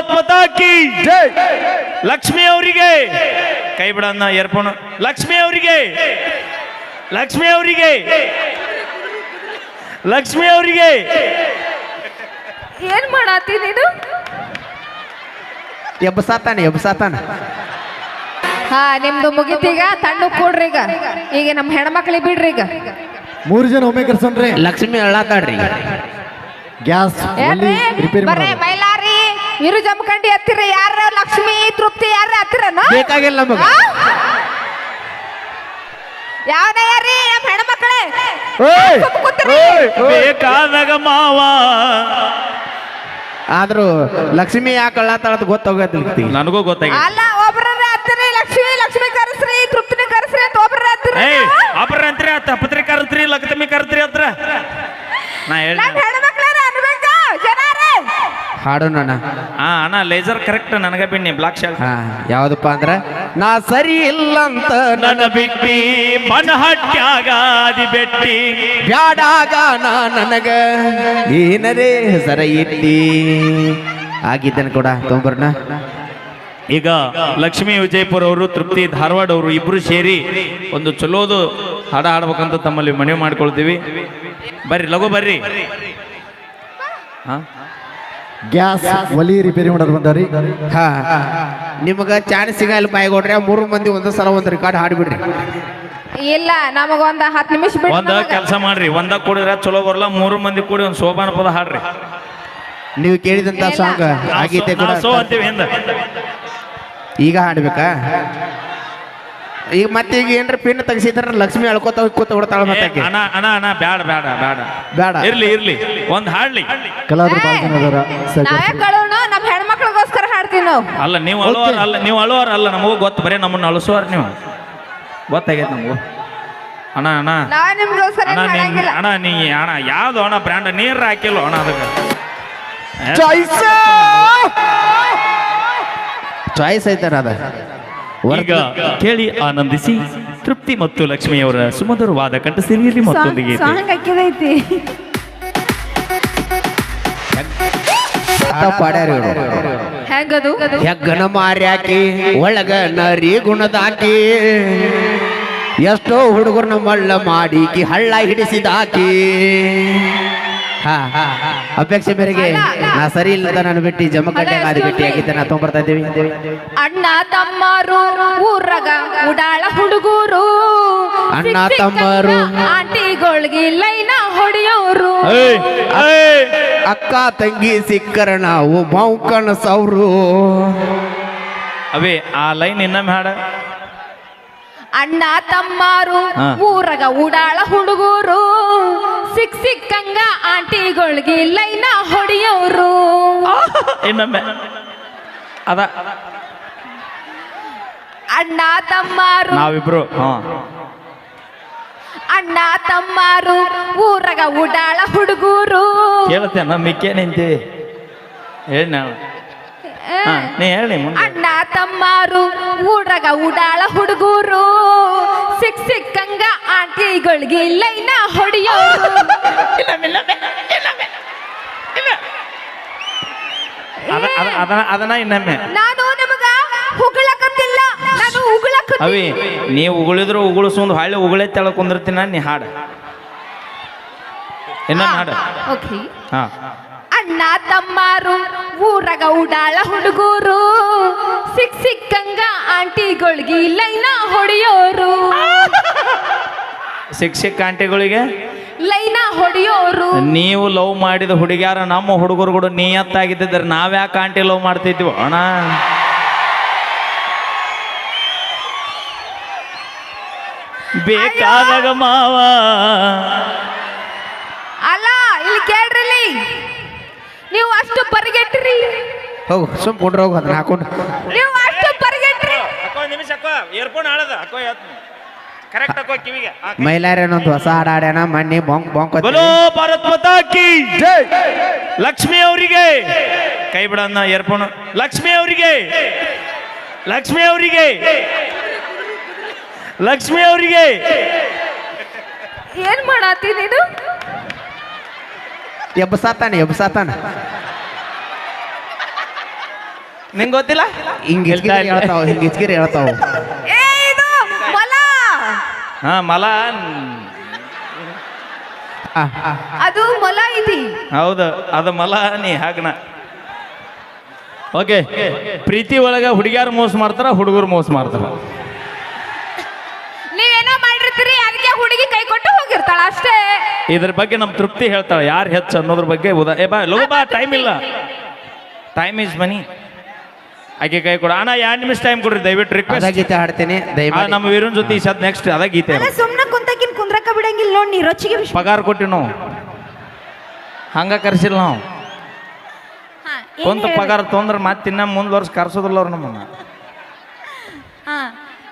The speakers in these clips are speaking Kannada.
ಭಾರತ್ ಮತಾಕಿ. ಜೈ. ಲಕ್ಷ್ಮಿ ಅವರಿಗೆ. ಕೈ ಬಿಡನ್ನ ಏರ್ಪೋಣ ಲಕ್ಷ್ಮಿ ಅವರಿಗೆ. ಲಕ್ಷ್ಮಿ ಅವರಿಗೆ. ಲಕ್ಷ್ಮಿ ಅವರಿಗೆ. ಏನ್ ಮಾಡತ್ತೀನಿ ಇದು ಎಬ್ಬಸಾತಾನೆ ಎಬ್ಬಸಾತಾನೆ ಹಾ ನಿಮ್ದು ಮುಗಿತೀಗ ತಣ್ಣು ಕೊಡ್ರಿ ಈಗ. ಈಗ ನಮ್ಮ ಹೆಣ್ಮಕ್ಳಿಗೆ ಬಿಡ್ರಿ ಈಗ. ಮೂರು ಜನ ಒಮ್ಮೆ ಕರ್ಸನ್ರಿ. ಲಕ್ಷ್ಮಿ ಅಳ್ಳಾತಾಡ್ರಿ ಗ್ಯಾಸ್ ರಿಪೇರಿ ಬರೇ ಮೈಲಾರಿ. ಇರು ಜಮಖಂಡಿ ಹತ್ತಿರ ಯಾರ ಲಕ್ಷ್ಮಿ ತೃಪ್ತಿ ಯಾರ ಹತ್ತಿರನ? ಬೇಕಾಗಿಲ್ಲ ನಮಗ. ಯಾವನ ಯಾರಿ ನಮ್ಮ ಹೆಣ್ಮಕ್ಳೇ? ಏಯ್! ಸುಮ್ ಕೂತ್ರಿ. ಬೇಕಾದಾಗ ಮಾವ. ಆದ್ರೂ ಲಕ್ಷ್ಮಿ ಯಾಕೆ ಅಳ್ಳಾತಾಳದ್ ಗೊತ್ತಾಗೋದಿಲ್ಲ ನನಗೂ ಗೊತ್ತಾಗ ಅಲ್ಲ ಒಬ್ರ ಹತ್ತಿರ ಲಕ್ಷ್ಮಿ ಲಕ್ಷ್ಮಿ ಕರೆಸ್ರಿ ತೃಪ್ತಿನಿ ಕರೆಸ್ರಿ ಅಂತ ಒಬ್ರ ಹತ್ತಿರ ಏಯ್ ಅಬ್ರ ಅಂತ್ರಿ ಆತ ಪತ್ರಿ ಕರ್ತ್ರಿ ಲಕ್ಷ್ಮಿ ಕರ್ತ್ರಿ ಹತ್ರ. ನಾ ಹೇಳಿ ನಮ್ಮ ಹಾಡೋಣ ಹಾ ಅಣ್ಣ ಲೇಸರ್ ಕರೆಕ್ಟ್ ನನಗ ಬಿನ್ನಿ ಬ್ಲಾಕ್ ಶಾಲ್ ಹಾ ಯಾವ್ದಪ್ಪ ಅಂದ್ರ ನಾ ಸರಿ ಇಲ್ಲ ಅಂತ ನನ್ನ ಬಿಟ್ಟಿ ಮನಹಟ್ಟ್ಯಾಗಾದಿ ಬೆಟ್ಟಿ. ಬ್ಯಾಡಾಗ ನಾ ನನಗ ಏನರೇ ಹೆಸರ ಇಟ್ಟಿ. ಆಗಿದ್ದೇನೆ ಕೂಡ ತೊಂಬರ್ನ ಈಗ ಲಕ್ಷ್ಮೀ ವಿಜಯಪುರ ಅವರು ತೃಪ್ತಿ ಧಾರವಾಡ ಅವರು ಇಬ್ರು ಸೇರಿ ಒಂದು ಚಲೋದು ಹಾಡ ಹಾಡ್ಬೇಕಂತ ತಮ್ಮಲ್ಲಿ ಮನವಿ ಮಾಡ್ಕೊಳ್ತೀವಿ. ಬರ್ರಿ ಲಘು ಬರ್ರಿ. ಹಾ? ಗ್ಯಾಸ್ ಒಲಿ ರಿಪೇರಿ ಮಾಡೋದು ಬಂದವ್ರಿ. ಹಾ ನಿಮಗ ಚಾನ್ಸ್ ಸಿಗಲ್ಲ ಬಾಯ್ಗೊಡ್ರೆ ಮೂರು ಮಂದಿ ಒಂದ ಸಲ ಒಂದು ರೆಕಾರ್ಡ್ ಹಾಡ್ಬಿಡ್ರಿ. ಇಲ್ಲ ನಮಗೊಂದ ಹತ್ತು ನಿಮಿಷ ಒಂದ ಬಿಟ್ಟು ಕೆಲಸ ಮಾಡ್ರಿ ಒಂದ ಕೂಡಿದ್ರೆ ಚಲೋ ಬರಲ್ಲ ಮೂರು ಮಂದಿ ಕೂಡಿ ಒಂದು ಸೋಬಾನ ಪದ ಹಾಡ್ರಿ. ನೀವು ಕೇಳಿದಂತ. ಸಾಂಗ್ ಆಗೀತೆ ಕೂಡ ನಾವು ಸೋ ಅಂತೀವಿ ಹಿಂದ. ಈಗ ಹಾಡ್ಬೇಕಾ? ಈಗ ಮತ್ತೆ ಈಗ ಏನ್ರ ಪಿನ್ ತೆಗಿಸಿದ್ರ ಲಕ್ಷ್ಮಿ ಅಳ್ಕೋತ ಹೋಗಿ ಕೂತ ಬಿಡ್ತಾಳ ಏ, ಮತ್ತೆ ಅಣ್ಣ ಅಣ್ಣ ಅಣ್ಣ ಬ್ಯಾಡ ಬ್ಯಾಡ ಬ್ಯಾಡ. ಬೇಡ ಇರ್ಲಿ ಇರ್ಲಿ. ಒಂದ್ ಹಾಡ್ಲಿ. ಕಲಾವಿದ್ರು ಭಾಳ ಜನ ಅದಾರ. ನಾವೇ ಕಳೋಣ ನಮ್ಮ ಹೆಣ್ಮಕ್ಳಿಗೋಸ್ಕರ ಹಾಡ್ತೀವಿ ನಾವು. ಅಲ್ಲ ನೀವು ಅಳುವಾರ ಅಲ್ಲ ನೀವು ಅಳುವಾರ ಅಲ್ಲ ನಮಗೂ ಗೊತ್ತು ಬರೀ ನಮ್ಮನ್ನ ಅಳಿಸುವಾರ ನೀವು. ಗೊತ್ತಾಗೈತೆ ನಮಗೂ. ಅಣ್ಣ ಅಣ್ಣ. ನಾವೇ ನಿಮ್ಗೋಸ್ಕರ ಅಣ್ಣ ಏನ್ ನೀ ಅಣ್ಣ ನೀ ಅಣ್ಣ ಯಾವ್ದು ಅಣ್ಣ ಬ್ರ್ಯಾಂಡ್ ನೀರ್ ಹಾಕಿಲ್ಲ ಅಣ್ಣ ಅದಕ್ಕೆ. ಚಾಯ್ಸ್ ಚಾಯ್ಸ್ ಐತಾರ ಅದ. ಈಗ ಕೇಳಿ ಆನಂದಿಸಿ ತೃಪ್ತಿ ಮತ್ತು ಲಕ್ಷ್ಮಿಯವರ ಸುಮಧುರವಾದ ಕಂಠಸಿರಿಯಲ್ಲಿ ಮತ್ತೊಂದು ಗೀತೆ ಸಾಂಗ್ ಹಾಕಿದೈತಿ. ಪಾಡ್ಯಾರ ಇವ್ರು. ಹೆಂಗದು? ಹೆಗ್ಗನ ಮಾರ್ಯಾಕಿ ಒಳಗ ನರಿ ಗುಣದಾಕಿ ಎಷ್ಟೋ ಹುಡುಗರನ್ನ ಮಳ್ಳ ಮಾಡಿಕಿ ಹಳ್ಳ ಹಿಡಿಸಿದಾಕಿ. ಅಪೇಕ್ಷೆ ಮೇರೆಗೆ ನಾ ಸರಿ ಇಲ್ಲದ ನಾನು ಬಿಟ್ಟು ಜಮಖಂಡೆ ಮಾಡಿ ಬಿಟ್ಟು ಆಗಿದ್ದೆ ನಾ ತೊಗೊಂಬರ್ತಾ ಇದ್ದೀವಿ? ಅಣ್ಣ ತಮ್ಮರು ಊರಗ ಉಡಾಳ ಹುಡುಗರು. ಅಣ್ಣ ತಮ್ಮರು. ಆಂಟಿಗಳಿಗೆ ಲೈನ ಹೊಡೆಯೋರು. ಅಕ್ಕ ತಂಗಿ ಸಿಕ್ಕರ ನಾವು ಮೌಕಣ ಸೌರು ಅವೇ ಆ ಲೈನ್ ಇನ್ನೊಮ್ಮೆ ಹಾಡ. ಅಣ್ಣ ತಮ್ಮಾರು. ಊರಗ ಉಡಾಳ ಹುಡುಗರು. ಸಿಕ್ ಸಿಕ್ಕಂಗ ಆಂಟಿಗಳಿಗೆ ಲೈನ ಹೊಡೆಯೋರು ಇನ್ನೊಮ್ಮೆ. ಅದ. ಅಣ್ಣ ತಮ್ಮಾರು. ನಾವಿಬ್ರು ಅಣ್ಣ ತಮ್ಮಾರು ಊರಗ ಉಡಾಳ ಹುಡುಗರು. ಕೇಳುತ್ತೆ ಮಿಕ್ಕೇ ನಿಂತಿ ಹೇಳಿ ನೀ ಹೇಳಿ ಅಣ್ಣ ತಮ್ಮಾರು ಊರಗ ಉಡಾಳ ಹುಡುಗರು. ಸಿಕ್ ಸಿಕ್ಕಂಗ ಆಂಟಿಗಳಿಗೆ ಲೈನ ಹೊಡಿಯೋ. ಅದ ಅದ- ಅದನ್ನ ಇನ್ನೊಮ್ಮೆ. ನಾನು ನಿಮಗ ಉಗುಳಕತ್ತಿಲ್ಲ ನಾನು ಉಗುಳಕ ಅವಿ ನೀ ಉಗುಳಿದ್ರು ಉಗುಳಿಸೊಂದು ಹಳ್ಳಿ ಉಗುಳೆ ತೆಳ ಕುಂದಿರ್ತೀನಿ ನೀ ಹಾಡು. ಇನ್ನೊಮ್ಮೆ ಹಾಡು. ಓಕೆ. ಹಾ. ಅಣ್ಣ ತಮ್ಮಾರು ಊರಗ ಉಡಾಳ ಹುಡುಗರು. ಸಿಕ್ ಸಿಕ್ಕಂಗ ಆಂಟಿಗಳಿಗೆ ಲೈನ ಹೊಡೆಯೋರು. ಸಿಕ್ಕ ಆಂಟಿಗಳಿಗೆ? ಲೈನ ಹೊಡೆಯೋರು. ನೀವು ಲವ್ ಮಾಡಿದ ಹುಡುಗ್ಯಾರ ನಮ್ಮ ಹುಡುಗರು ಕೂಡ ನೀಯತ್ತಾಗಿದ್ದಿದ್ರೆ ನಾವ್ಯಾಕೆ ಆಂಟಿ ಲವ್ ಮಾಡ್ತಿದ್ವಿ? ಅಣ್ಣ. ಬೇಕಾದಾಗ ಮಾವ. ಅಲ್ಲ ಇಲ್ಲಿ ಕೇಳ್ರಿ. ನೀವು ಅಷ್ಟು ಪರಿಗೆಟ್ರಿ ಹೋಗು ಸುಮ್ ಕೊಡ್ರಿ ಹೋಗು ಅದನ್ನ ಹಾಕೊಂಡು. ನೀವು ಅಷ್ಟು ಪರಿಗೆಟ್ರಿ ನಿಮಿಷ ಏರ್ಪೋನ್ ಆಳದ ಕರೆಕ್ಟ್ ಹಾಕೋ ಕಿವಿಗೆ. ಒಂದು ಹೊಸ ಹಾಡು ಹಾಡ್ಯಾನ ಮಣ್ಣಿ ಬಾಂಕ್ ಬಾಂಕ್ ಅಂತ. ಬಲೋ ಭಾರತ್ ಮಾತಾ ಕಿ ಜೈ. ಲಕ್ಷ್ಮಿ ಅವರಿಗೆ. ಕೈ ಬಿಡನ್ನ ಏರ್ಪೋಣ ಲಕ್ಷ್ಮಿ ಅವರಿಗೆ. ಲಕ್ಷ್ಮಿ ಅವರಿಗೆ. ಲಕ್ಷ್ಮಿ ಅವರಿಗೆ. ಏನ್ ಮಾಡಾತಿ ನೀನು? ಎಬ್ಬಸಾತಾನೆ ಎಬ್ಬಸಾತಾನ ನಿಂಗೆ ಗೊತ್ತಿಲ್ಲ? ಹಿಂಗ್ ಇಚ್ಕಿರಿ ಹೇಳ್ತಾವ ಹಿಂಗ್ ಇಚ್ಕಿರಿ ಹೇಳ್ತಾವ. ಏ ಇದು ಮೊಲ. ಹಾ ಮಲ. ಆ, ಆ, ಅದು ಮೊಲ ಐತಿ ಹೌದು ಅದು ಮಲ ನೀ ಹಾಗನ ಓಕೆ ಪ್ರೀತಿ ಒಳಗ ಹುಡುಗಿಯಾರು ಮೋಸ ಮಾಡ್ತಾರ ಹುಡುಗರು ಮೋಸ ಮಾಡ್ತಾರ. ಕೈ ಕೊಟ್ಟು ಹೋಗಿರ್ತಾಳ ಅಷ್ಟೇ. ಇದ್ರ ಬಗ್ಗೆ ನಮ್ ತೃಪ್ತಿ ಹೇಳ್ತಾಳೆ. ಯಾರ್ ಹೆಚ್ಚು ಅನ್ನೋದ್ರ ಬಗ್ಗೆ ಉದಾ ಏ ಬಾ ಲೋ ಬಾ ಟೈಮ್ ಇಲ್ಲ. ಟೈಮ್ ಇಸ್ ಮನಿ ಆಕೆ ಕೈ ಕೊಡ. ಅಣ್ಣ ಎರಡು ನಿಮಿಷ ಟೈಮ್ ಕೊಡ್ರಿ ದಯವಿಟ್ಟು ಅದ ರಿಕ್ವೆಸ್ಟ್ ಗೀತೆ ಹಾಡ್ತೇನೆ ದಯಮಾಡಿ ನಮ್ಮ ವೀರನ್ ಜೊತೆ ಈ ಸದ್ ನೆಕ್ಸ್ಟ್ ಅದ ಗೀತೆ. ಸುಮ್ನ ಸುಮ್ನೆ ಕುಂತಕಿನ್ ಕುಂದ್ರಕ ಬಿಡಂಗಿಲ್ಲ ನೋಡಿ ನೀ ರೊಚ್ಚಿಗೆ ವಿಷ- ಪಗಾರ ಕೊಟ್ಟಿವಿ ನಾವು. ಹಂಗ ಕರ್ಸಿಲ್ಲ ನಾವು. ಹಾ, ಏನ್ ಕುಂತ ಹೇಳ್ಬೇಕು? ಪಗಾರ ತೊಂದ್ರೆ ಮತ್ತೆ ಇನ್ನ ಮುಂದ್ ವರ್ಷ ಕರ್ಸೋದಿಲ್ಲ ಅವ್ರು ನಮ್ಮನ್ನ. ಹಾ,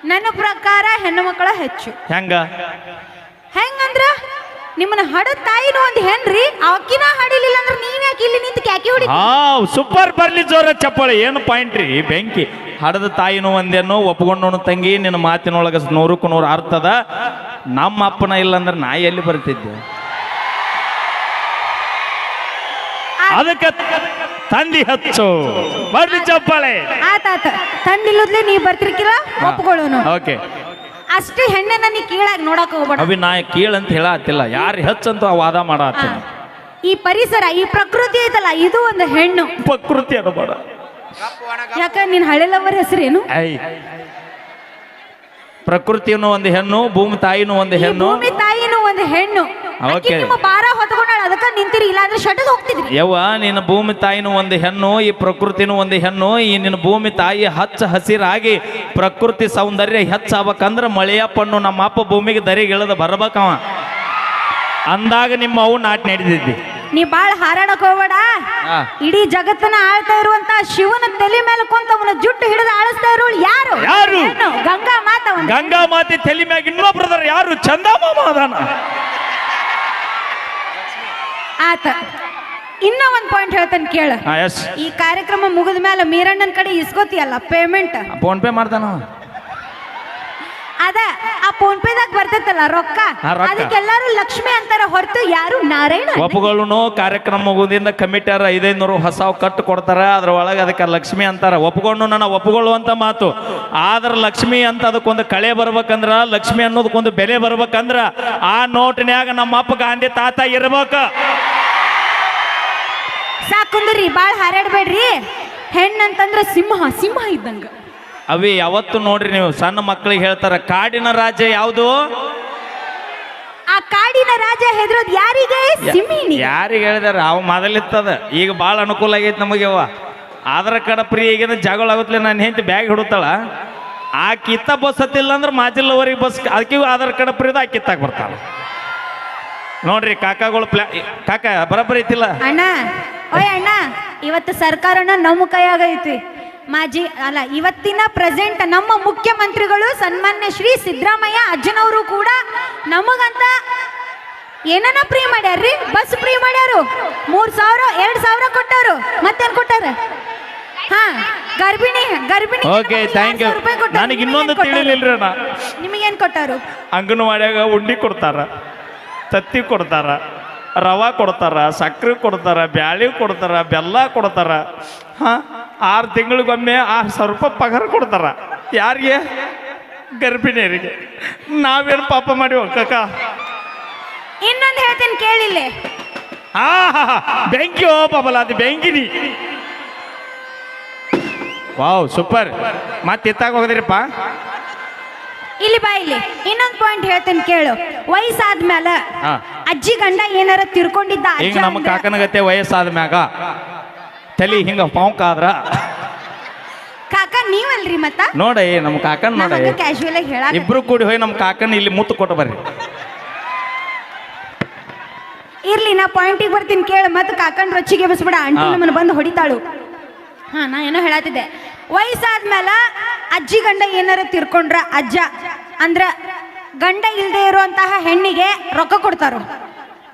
ನನ್ನ ಪ್ರಕಾರ ಹೆಣ್ಣು ಮಕ್ಕಳ ಹೆಚ್ಚು. ಹೆಂಗ? ಹೆಂಗಂದ್ರ? ನಿಮ್ಮನ್ನ ಹಡ ತಾಯಿನೂ ಒಂದ್ ಹೆಣ್ರಿ ಅಕ್ಕಿನ ಹಡಿಲಿಲ್ಲ ಅಂದ್ರೆ ನೀವ್ ಯಾಕೆ ಇಲ್ಲಿ ನಿಂತು ಕ್ಯಾಕಿ ಹೊಡಿ ಹಾ ಸೂಪರ್ ಬರ್ಲಿ ಜೋರ ಚಪ್ಪಾಳೆ ಏನು ಪಾಯಿಂಟ್ ರೀ? ಬೆಂಕಿ. ಹಡದ ತಾಯಿನೂ ಒಂದೇನೋ ಒಪ್ಕೊಂಡೋನು ತಂಗಿ ನಿನ್ನ ಮಾತಿನೊಳಗ ನೂರಕ್ಕೂ ನೂರು ಅರ್ಥದ ನಮ್ಮ ಅಪ್ಪನ ಇಲ್ಲ ಅಂದ್ರೆ ನಾ ಎಲ್ಲಿ ಬರ್ತಿದ್ದೆ ಅದಕ್ಕೆ ತಂದಿ ಹಚ್ಚು. ಬರ್ಲಿ ಚಪ್ಪಾಳೆ ಆತಾತ ತಂದಿಲ್ಲದ್ಲೆ ನೀವ್ ಬರ್ತಿರ್ಕಿಲ್ಲ ಒಪ್ಕೊಳ್ಳೋನು ಓಕೆ ಅಷ್ಟೇ ಹೆಣ್ಣನ್ನ ನೀ ಕೀಳಾಗಿ ನೋಡಕ್ ಹೋಗ್ಬೇಡ. ಅವಿ ನಾ ಕೀಳ ಅಂತ ಹೇಳತ್ತಿಲ್ಲ ಯಾರು ಹೆಚ್ಚಂತ ವಾದ ಆ, ಮಾಡತ್ತೀನಿ ಈ ಪರಿಸರ ಈ ಪ್ರಕೃತಿ ಐತಲ್ಲ ಇದು ಒಂದು ಹೆಣ್ಣು. ಪ್ರಕೃತಿ ಅನ್ನಬೇಡ ಯಾಕ ನಿನ್ ಹಳೆಲವರ ಹೆಸರೇನು? ಐ. ಪ್ರಕೃತಿಯನ್ನು ಒಂದು ಹೆಣ್ಣು ಭೂಮಿ ತಾಯಿನೂ ಒಂದು ಹೆಣ್ಣು. ಭೂಮಿ ತಾಯಿನೂ ಒಂದು ಹೆಣ್ಣು. ಓಕೆ. ನಿಮ್ಮ ಭಾರ ಅದಕ್ಕ ನಿಂತಿರಿ ಇಲ್ಲಾಂದ್ರೆ ಶಟಲ್ ಹೋಗ್ತಿದ್ರಿ. ಯವ್ವ ನಿನ್ನ ಭೂಮಿ ತಾಯಿನೂ ಒಂದು ಹೆಣ್ಣು ಈ ಪ್ರಕೃತಿನೂ ಒಂದು ಹೆಣ್ಣು ಈ ನಿನ್ನ ಭೂಮಿ ತಾಯಿ ಹಚ್ಚ ಹಸಿರಾಗಿ ಪ್ರಕೃತಿ ಸೌಂದರ್ಯ ಹೆಚ್ಚಾಗಬೇಕಂದ್ರೆ ಮಳೆಯ ಪಣ್ಣು ನಮ್ಮ ಅಪ್ಪ ಭೂಮಿಗೆ ದರಿಗೆ ಇಳದ ಬರ್ಬೇಕವ. ಅಂದಾಗ ನಿಮ್ಮ ಅವು ನಾಟಿ ನಡೆದಿದ್ದಿ. ನೀ ಬಾಳ ಹಾರಾಡಕ್ ಹೋಗ್ಬೇಡ. ಇಡೀ ಜಗತ್ತನ್ನ ಆಳ್ತಾ ಇರುವಂತ ಶಿವನ ತಲೆ ಮೇಲೆ ಕುಂತ ಅವನ ಜುಟ್ಟು ಹಿಡಿದು ಆಳಿಸ್ತಾ ಇರೋಳು ಯಾರು? ಯಾರು? ಗಂಗಾ ಮಾತ ಗಂಗಾ ಮಾತೆ ತಲೆ ಮ್ಯಾಗ ಇನ್ನೊಬ್ರದಾರ ಯಾರು? ಚಂದಮ್ಮ ಅದಾನ. ಆತ. ಇನ್ನ ಒಂದ್ ಪಾಯಿಂಟ್ ಹೇಳ್ತಾನೆ ಕೇಳ. ಹಾ ಎಸ್ ಈ ಕಾರ್ಯಕ್ರಮ ಮುಗಿದ ಮೇಲೆ ಮೀರಣ್ಣನ ಕಡೆ ಇಸ್ಕೋತಿಯಲ್ಲ ಪೇಮೆಂಟ್ ಫೋನ್ ಪೇ ಮಾಡ್ತಾನ. ಅದ ಆ ಫೋನ್ ಪೇದಾಗ ಬರ್ತೈತಲ್ಲ ರೊಕ್ಕ? ಹಾ, ರೊಕ್ಕ. ಅದಕ್ಕೆಲ್ಲಾರು ಲಕ್ಷ್ಮಿ ಅಂತಾರ ಹೊರತು ಯಾರು ನಾರಾಯಣ ಒಪ್ಪುಗಳನ್ನು ಕಾರ್ಯಕ್ರಮ ಮುಗುದಿಂದ ಕಮಿಟಿಯರ ಐದೈನೂರು ಹೊಸ ಕಟ್ಟು ಕೊಡ್ತಾರ ಅದ್ರ ಒಳಗೆ ಅದಕ್ಕೆ ಲಕ್ಷ್ಮಿ ಅಂತಾರ. ಒಪ್ಕೊಂಡು ನನ್ನ ಒಪ್ಕೊಳ್ಳುವಂತ ಮಾತು. ಆದ್ರ ಲಕ್ಷ್ಮಿ ಅಂತ ಅದಕ್ಕೊಂದು ಕಳೆ ಬರ್ಬೇಕಂದ್ರ ಲಕ್ಷ್ಮಿ ಅನ್ನೋದಕ್ಕೊಂದು ಬೆಲೆ ಬರ್ಬೇಕಂದ್ರ ಆ ನೋಟಿನ್ಯಾಗ ನಮ್ಮ ಅಪ್ಪ ಗಾಂಧಿ ತಾತ ಇರ್ಬೇಕ. ಸಾಕುಂದ್ರಿ ಬಾಳ್ ಹಾರಾಡ್ಬೇಡ್ರಿ. ಹೆಣ್ಣಂತಂದ್ರ ಸಿಂಹ ಸಿಂಹ ಇದ್ದಂಗ. ಅವಿ ಯಾವತ್ತು ನೋಡ್ರಿ ನೀವು ಸಣ್ಣ ಮಕ್ಕಳಿಗೆ ಹೇಳ್ತಾರ ಕಾಡಿನ ರಾಜ ಯಾವುದು? ಆ ಕಾಡಿನ ರಾಜ ಹೆದರೋದ್ ಯಾರಿಗೆ? ಸಿಂಹಿನಿ ಯಾರಿಗೆ ಹೇಳಿದಾರ? ಅವ ಮೊದಲಿತ್ತದ ಈಗ ಭಾಳ ಅನುಕೂಲ ಆಗೈತೆ ನಮಗೆ ಅವ ಆಧಾರ್ ಕಾರ್ಡ್ ಪ್ರೀ ಈಗಿನ ಜಗಳ ಆಗುತ್ತಲೆ ನಾನು ಹೆಂಡತಿ ಬ್ಯಾಗ್ ಹಿಡುತ್ತಾಳ? ಆ ಕಿತ್ತ ಬಸ್ ಹತ್ತಿಲ್ಲ ಅಂದ್ರೆ ಮಾಜಿಲ್ಲವರೆಗೆ ಬಸ್ ಅದಕ್ಕೆ ಆಧಾರ್ ಕಾರ್ಡ್ ಪ್ರೀದ ಆ ಕಿತ್ತಾಗ ಬರ್ತಾಳ. ನೋಡ್ರಿ ಕಾಕಾಗಳು ಪ್ಲಾ ಕಾಕ ಬರಬರಿ ಐತಿಲ್ಲ? ಅಣ್ಣ ಓಯ್ ಅಣ್ಣ ಇವತ್ತು ಸರ್ಕಾರನ ನಮ್ಮ ಕೈ ಐತಿ ಮಾಜಿ ಅಲ್ಲ ಇವತ್ತಿನ ಪ್ರೆಸೆಂಟ್ ನಮ್ಮ ಮುಖ್ಯಮಂತ್ರಿಗಳು ಸನ್ಮಾನ್ಯ ಶ್ರೀ ಸಿದ್ದರಾಮಯ್ಯ ಅಜ್ಜನವರು ಕೂಡ ನಮಗಂತ ಏನನ್ನ ಫ್ರೀ ಮಾಡ್ಯಾರ್ರಿ? ಬಸ್ ಫ್ರೀ ಮಾಡ್ಯಾರು. ಮೂರ್ ಸಾವಿರ ಎರಡ್ ಸಾವಿರ ಕೊಟ್ಟಾರು ಮತ್ತೇನ್ ಕೊಟ್ಟಾರ? ಹಾ ಗರ್ಭಿಣಿ ಗರ್ಭಿಣಿ ಓಕೆ ಥ್ಯಾಂಕ್ ಯು ನನಗೆ ಇನ್ನೊಂದು ತಿಳಿಲಿಲ್ರಿ ಅಣ್ಣ. ನಿಮಗೇನ್ ಕೊಟ್ಟಾರು? ಅಂಗನವಾಡಿಯಾಗ ಉಂಡಿ ಕೊಡ್ತಾರ ತತ್ತಿ ಕೊಡ್ತಾರ ರವಾ ಕೊಡ್ತಾರ ಸಕ್ಕರೆ ಕೊಡ್ತಾರ ಬ್ಯಾಳಿ ಕೊಡ್ತಾರ ಬೆಲ್ಲ ಕೊಡ್ತಾರ. ಹಾಂ? ಆರು ತಿಂಗಳಿಗೊಮ್ಮೆ ಆರು ಸಾವಿರ ರೂಪಾಯಿ ಪಗಾರ ಕೊಡ್ತಾರ. ಯಾರಿಗೆ? ಗರ್ಭಿಣಿಯರಿಗೆ. ನಾವೇನು ಪಾಪ ಮಾಡಿ ಕಕ್ಕ ಇನ್ನೊಂದು ಹೇಳ್ತೇನೆ ಕೇಳಿಲ್ಲ. ಹಾ ಬೆಂಕಿ ಓ ಪಾಪಲ್ಲ ಅದು ಬೆಂಕಿನಿ. Wow super. ಮತ್ತೆ ಎತ್ತಾಗ ಹೋಗದ್ರಿಪ್ಪ? ಇಲ್ಲಿ ಬಾ ಇಲ್ಲಿ. ಇನ್ನೊಂದು ಪಾಯಿಂಟ್ ಹೇಳ್ತೇನೆ ಕೇಳು. ವಯಸ್ಸಾದ್ಮೇಲೆ ಹಾ. ಅಜ್ಜಿ ಗಂಡ ಏನಾರ ತಿರ್ಕೊಂಡಿದ್ದ ಈಗ ಅಜ್ಜ ನಮ್ಮ ಅಂದ್ರ- ವಯಸ್ಸಾದ ಮ್ಯಾಗ. ತಲಿ ಹಿಂಗ ಪಾಂಕ್ ಆದ್ರ. ಕಾಕ ನೀವಲ್ರಿ ಮತ್ತ? ನೋಡ ನಮ್ಮ ಕಾಕನ್ ನೋಡ. ಕ್ಯಾಶುವಲ್ ಆಗಿ ಹೇಳ ಇಬ್ರು ಕೂಡಿ ಹೋಗಿ ನಮ್ಮ ಕಾಕನ್ ಇಲ್ಲಿ ಮುತ್ತು ಕೊಟ್ಟು ಬರ್ರಿ. ಇರ್ಲಿ ನಾ ಪಾಯಿಂಟಿಗೆ ಬರ್ತೀನಿ ಕೇಳು. ಮತ್ತೆ ಕಾಕನ್ ರೊಚ್ಚಿಗೆ ಬಸ್ಬಿಡ ಆಂಟಿ ಹಾ. ನಮ್ಮನ್ನ ಬಂದು ಹೊಡಿತಾಳು. ಹಾ ನಾ ಏನೋ ಹೇಳತ್ತಿದ್ದೆ ವಯಸ್ಸಾದ್ಮೇಲೆ ಅಜ್ಜಿ ಗಂಡ ಏನಾರ ತಿರ್ಕೊಂಡ್ರ ಅಜ್ಜ ಅಂದ್ರ ಗಂಡ ಇಲ್ದೇ ಇರುವಂತಹ ಹೆಣ್ಣಿಗೆ ರೊಕ್ಕ ಕೊಡ್ತಾರು.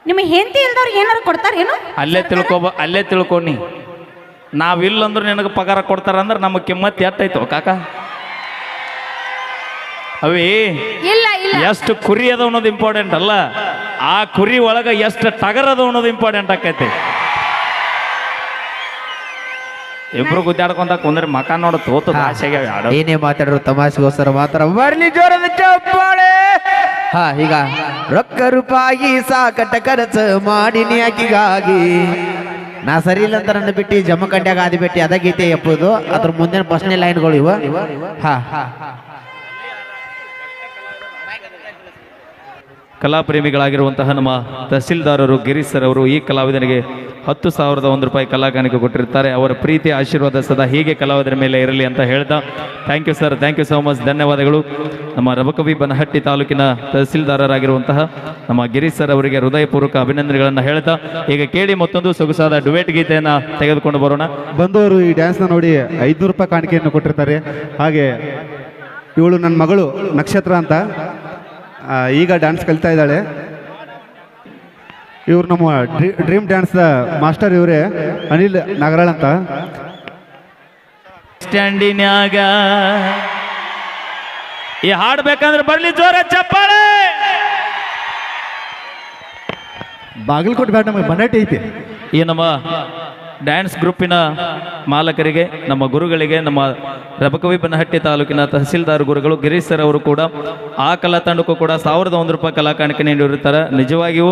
ನಿಮಗೆ ಹೆಂಡತಿ ಇಲ್ದವ್ರು ಏನಾರು ಕೊಡ್ತಾರೇನು? ಅಲ್ಲೇ ತಿಳ್ಕೊಬ ಅಲ್ಲೇ ತಿಳ್ಕೊನಿ ನಾವಿಲ್ಲ ಅಂದ್ರೆ ನಿನಗೆ ಪಗಾರ ಕೊಡ್ತಾರ ಅಂದ್ರೆ ನಮ್ಮ ಕಿಮ್ಮತ್ ಎಟ್ಟೈತೋ ಕಾಕ? ಅವೇ ಇಲ್ಲ ಇಲ್ಲ. ಎಷ್ಟು ಕುರಿ ಅದ ಅನ್ನೋದು ಇಂಪಾರ್ಟೆಂಟ್ ಅಲ್ಲ? ಆ ಕುರಿ ಒಳಗ ಎಷ್ಟು ಟಗರ್ ಅದ ಅನ್ನೋದು ಇಂಪಾರ್ಟೆಂಟ್ ಆಕೈತಿ. ಇಬ್ರು ಗುದ್ದಾಡ್ಕೊಂತ ಕುಂದ್ರೆ ಮಕ ನೋಡ ತೋತು ಆಸೆಗೆ ಏನೇ ಮಾತಾಡ್ರು ತಮಾಷೆಗೋಸ್ಕರ ಮಾತ್ರ ಬರ್ಲಿ ಜೋರದ ಚಪ್ಪಾಳೆ. ಹಾ ಈಗ ರೊಕ್ಕ ರೂಪಾಯಿ ಸಾಕಟ ಖರ್ಚು ಮಾಡಿನಿ ಆಕಿಗಾಗಿ ನಾ ಸರಿ ಇಲ್ಲ ಅಂತ ನನ್ನ ಬಿಟ್ಟು ಜಮಖಂಡ್ಯಾಗ ಆದಿ ಬಿಟ್ಟು, ಅದ ಗೀತೆ ಎಪ್ಪುದು ಅದ್ರ ಮುಂದಿನ ಫಸ್ಟ್ನೇ ಲೈನ್ಗಳು ಇವ. ಹಾ. ಕಲಾಪ್ರೇಮಿಗಳಾಗಿರುವಂತಹ ನಮ್ಮ ತಹಸೀಲ್ದಾರರು, ಗಿರೀಶ್ ಸರ್ ಅವರು ಈ ಕಲಾವಿದನಿಗೆ ಹತ್ತು ಸಾವಿರದ ಒಂದು ರೂಪಾಯಿ ಕಲಾಕಾನಿಕೆ ಕೊಟ್ಟಿರ್ತಾರೆ. ಅವರ ಪ್ರೀತಿ ಆಶೀರ್ವಾದ ಸದಾ ಹೀಗೆ ಕಲಾವಿದರ ಮೇಲೆ ಇರಲಿ ಅಂತ ಹೇಳ್ತಾ thank you sir thank you so much ಧನ್ಯವಾದಗಳು. ನಮ್ಮ ರಬಕವಿ ಬನಹಟ್ಟಿ ತಾಲೂಕಿನ ತಹಸೀಲ್ದಾರರಾಗಿರುವಂತಹ ನಮ್ಮ ಗಿರೀಶ್ ಸರ್ ಅವರಿಗೆ ಹೃದಯಪೂರ್ವಕ ಅಭಿನಂದನೆಗಳನ್ನು ಹೇಳ್ತಾ ಈಗ ಕೇಳಿ ಮತ್ತೊಂದು ಸೊಗಸಾದ ಡುವೆಟ್ ಗೀತೆಯನ್ನು ತೆಗೆದುಕೊಂಡು ಬರೋಣ. ಬಂದವರು ಈ ಡ್ಯಾನ್ಸ್ನ ನೋಡಿ ಐದುನೂರು ರೂಪಾಯಿ ಕಾಣಿಕೆಯನ್ನು ಕೊಟ್ಟಿರ್ತಾರೆ. ಹಾಗೆ ಇವಳು ನನ್ನ ಮಗಳು ನಕ್ಷತ್ರ ಅಂತ. ಈಗ ಡ್ಯಾನ್ಸ್ ಕಲಿತಾ ಇದ್ದಾಳೆ. ಇವ್ರು ನಮ್ಮ ಡ್ರೀ ಡ್ರೀಮ್ ಡ್ಯಾನ್ಸ್ದ ಮಾಸ್ಟರ್ ಇವರೇ ಅನಿಲ್ ನಾಗರಾಳ್ ಅಂತ. ಸ್ಟ್ಯಾಂಡಿನ್ಯಾಗ ಈ ಹಾಡ್ಬೇಕಂದ್ರೆ ಬರ್ಲಿ ಜೋರ ಚಪ್ಪಾಳೆ. ಬಾಗಲಕೋಟೆ ಬ್ಯಾಟ್ ನಮಗೆ ಬನ್ನಟ್ಟಿ ಐತಿ. ಈ ನಮ್ಮ ಡ್ಯಾನ್ಸ್ ಗ್ರೂಪಿನ ಮಾಲಕರಿಗೆ ನಮ್ಮ ಗುರುಗಳಿಗೆ ನಮ್ಮ ರಬಕವಿ ಬನಹಟ್ಟಿ ತಾಲೂಕಿನ ತಹಸೀಲ್ದಾರ್ ಗುರುಗಳು ಗಿರೀಶ್ ಸರ್ ಅವರು ಕೂಡ ಆ ಕಲಾ ತಂಡಕ್ಕೂ ಕೂಡ ಸಾವಿರದ ಒಂದು ರೂಪಾಯಿ ಕಲಾ ಕಾಣಿಕೆ ನೀಡಿರುತ್ತಾರೆ. ನಿಜವಾಗಿಯೂ